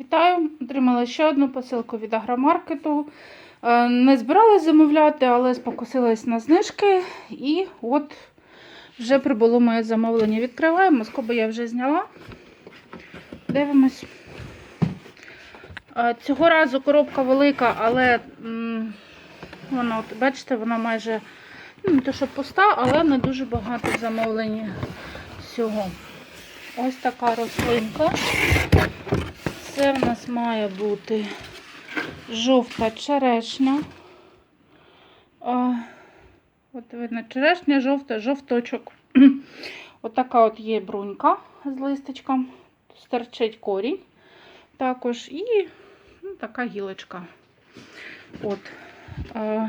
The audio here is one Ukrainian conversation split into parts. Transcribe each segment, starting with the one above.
Вітаю! Отримала ще одну посилку від агромаркету. Е, Не збиралась замовляти, але спокусилась на знижки. І от вже прибуло моє замовлення. Відкриваємо, скоби я вже зняла. Дивимось. Е, Цього разу коробка велика, але вона, от, бачите, вона майже ну, не те, що пуста, але не дуже багато замовлень всього. Ось така рослинка. Це в нас має бути жовта черешня. А, от видно, черешня, жовта, жовточок. Отака от є брунька з листочком. Стерчить корінь. Також і ну, така гілочка. От. А,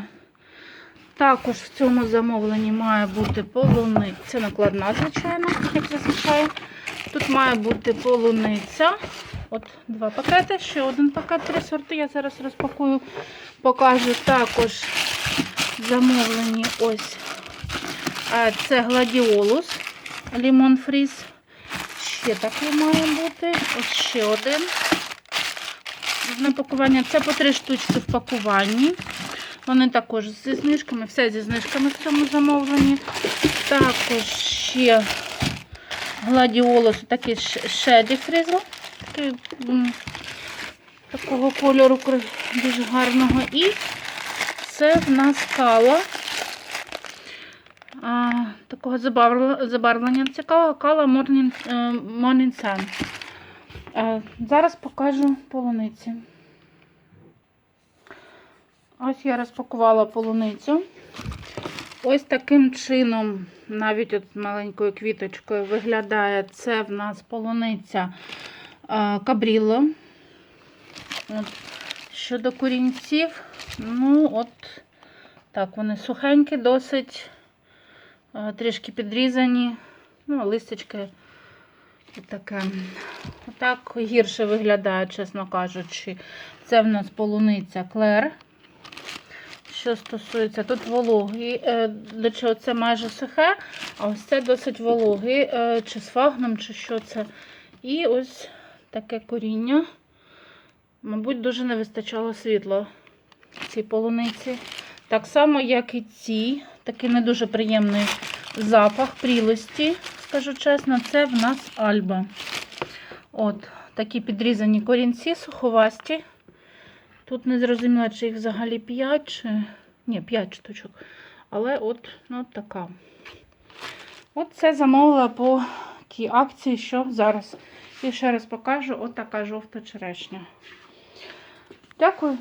також в цьому замовленні має бути полуниця. Це накладна, звичайно, як зазвичай. Тут має бути полуниця. От два пакети, ще один пакет три сорти. Я зараз розпакую, покажу також замовлені ось це гладіолус, лімон фріз. Ще такий має бути. Ось ще один. На пакування. Це по три штучки в пакуванні. Вони також зі знижками, все зі знижками в цьому замовленні. Також ще гладіолус, такий шеді фрізл. Такий, такого кольору дуже гарного. І це в нас кала. А, такого забарвлення, цікавого кала Morning, е, Morning Sun. Е, зараз покажу полуниці. Ось я розпакувала полуницю. Ось таким чином, навіть от маленькою квіточкою, виглядає це в нас полуниця кабріло. От. Щодо корінців, ну от так, вони сухенькі, досить, трішки підрізані, ну, листочки таке. Отак гірше виглядає, чесно кажучи. Це в нас полуниця клер. Що стосується тут вологий, е, до чого це майже сухе, а ось це досить вологий, е, чи з фагном, чи що це. І ось таке коріння. Мабуть, дуже не вистачало світла цій полуниці. Так само, як і ці. Такий не дуже приємний запах прілості, скажу чесно, це в нас альба. От, такі підрізані корінці, суховасті. Тут не зрозуміла, чи їх взагалі 5, чи. Ні, 5 штучок. Але от, ну, така. От це замовила по тій акції, що зараз. І ще раз покажу, от така жовта черешня. Дякую.